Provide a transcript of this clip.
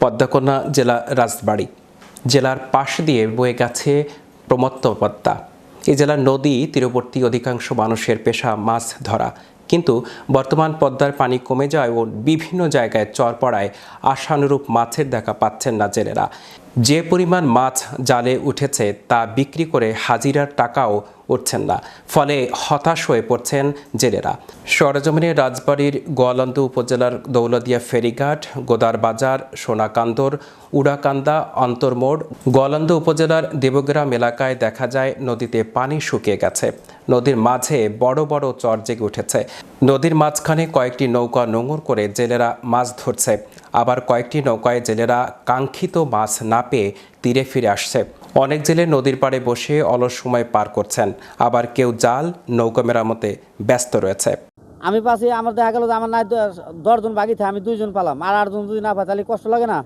পদ্মাকন্যা জেলা রাজবাড়ি। জেলার পাশ দিয়ে বয়ে গেছে প্রমত্ত পদ্মা। এই জেলার নদী তীরবর্তী অধিকাংশ মানুষের পেশা মাছ ধরা। কিন্তু বর্তমান পদ্মার পানি কমে যায় ও বিভিন্ন জায়গায় চর পড়ায় আশানুরূপ মাছের দেখা পাচ্ছেন না জেলেরা। যে পরিমাণ মাছ জালে উঠেছে তা বিক্রি করে হাজিরার টাকাও উঠছেন না। ফলে হতাশ হয়ে পড়ছেন জেলেরা। সরজমিনে রাজবাড়ির গোয়ালন্দ উপজেলার দৌলদিয়া ফেরিঘাট, গোদার বাজার, সোনাকান্দর, উড়াকান্দা অন্তর্মোড় গোয়ালন্দ উপজেলার দেবগ্রাম এলাকায় দেখা যায় নদীতে পানি শুকিয়ে গেছে। নদীর মাঝে বড় বড় চর জেগে উঠেছে। নদীর মাঝখানে কয়েকটি নৌকা নোঙর করে জেলেরা মাছ ধরছে। আবার কয়েকটি নৌকায় জেলেরা কাঙ্ক্ষিত মাছ না পেয়ে তীরে ফিরে আসছে। অনেক জেলে নদীর পাড়ে বসে অলস সময় পার করছেন। আবার কেউ জাল, নৌকা মেরামতে ব্যস্ত রয়েছে। আমি পাচ্ছি আমার দেখা গেল যে আমার নাই দশজন থাকে আমি দুইজন পালাম। আর আটজন যদি না পাই তাহলে কষ্ট লাগে না।